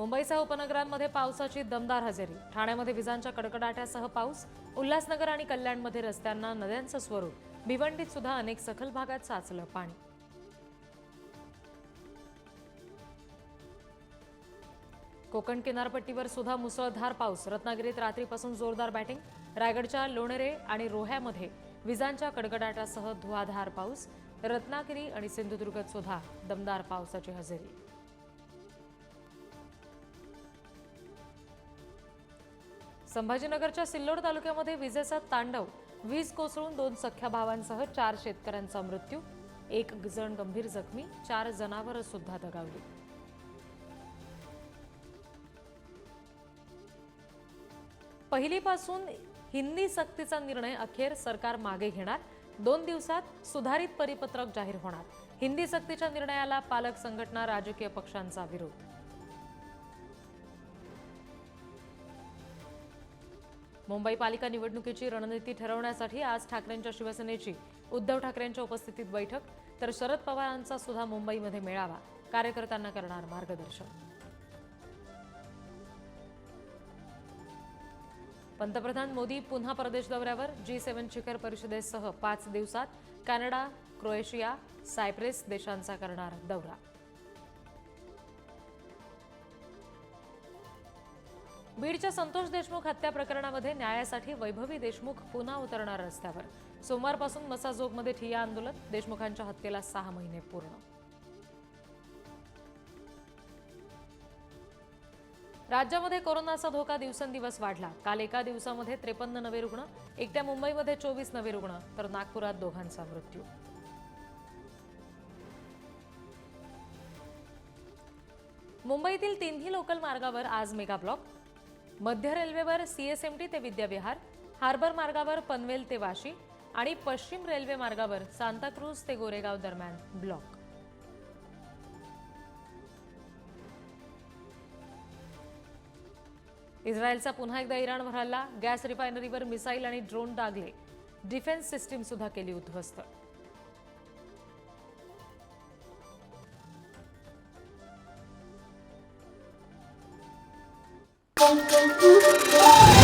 मुंबईसह उपनगरांमध्ये पावसाची दमदार हजेरी. ठाण्यामध्ये विजांच्या कडकडाट्यासह पाऊस. उल्हासनगर आणि कल्याणमध्ये रस्त्यांना नद्यांचं स्वरूप. भिवंडीत सुद्धा अनेक सखल भागात साचलं पाणी. कोकण किनारपट्टीवर सुद्धा मुसळधार पाऊस. रत्नागिरीत रात्रीपासून जोरदार बॅटिंग. रायगडच्या लोणेरे आणि रोह्यामध्ये विजांच्या कडकडाटासह धुवाधार पाऊस. रत्नागिरी आणि सिंधुदुर्गात सुद्धा दमदार पावसाची हजेरी. संभाजीनगरच्या सिल्लोड तालुक्यामध्ये विजेचा तांडव. वीज कोसळून दोन सख्या भावांसह चार शेतकऱ्यांचा मृत्यू. एक जण गंभीर जखमी चार जनावरं सुद्धा दगावली. पहिलीपासून हिंदी सक्तीचा निर्णय अखेर सरकार मागे घेणार. दोन दिवसात सुधारित परिपत्रक जाहीर होणार. हिंदी सक्तीच्या निर्णयाला पालक संघटना राजकीय पक्षांचा विरोध. मुंबई पालिका निवडणुकीची रणनीती ठरवण्यासाठी आज ठाकरेंच्या शिवसेनेची उद्धव ठाकरेंच्या उपस्थितीत बैठक तर शरद पवारांचा सुद्धा मुंबईमध्ये मेळावा. कार्यकर्त्यांना करणार मार्गदर्शन. पंतप्रधान मोदी पुन्हा परदेश दौऱ्यावर जी सेव्हन शिखर परिषदेसह पाच दिवसात कॅनडा क्रोएशिया सायप्रेस देशांचा करणार दौरा. बीडच्या संतोष देशमुख हत्या प्रकरणामध्ये न्यायासाठी वैभवी देशमुख पुन्हा उतरणार रस्त्यावर. सोमवारपासून मसाजोगमध्ये ठिय्या आंदोलन देशमुखांच्या हत्येला सहा महिने पूर्ण. राज्यामध्ये कोरोनाचा धोका दिवसेंदिवस वाढला. काल एका दिवसामध्ये त्रेपन्न नवे रुग्ण एकट्या मुंबईमध्ये चोवीस नवे रुग्ण तर नागपुरात दोघांचा मृत्यू. मुंबईतील तिन्ही लोकल मार्गावर आज मेगा ब्लॉक मध्य रेल्वेवर सीएसएमटी ते विद्याविहार हार्बर मार्गावर पनवेल ते वाशी आणि पश्चिम रेल्वे मार्गावर सांताक्रूज ते गोरेगाव दरम्यान ब्लॉक. इस्रायलचा पुन्हा एकदा इराणवर हल्ला गॅस रिफायनरीवर मिसाईल आणि ड्रोन डागले डिफेन्स सिस्टीम सुद्धा केली उद्ध्वस्त. Bom, bom, bom.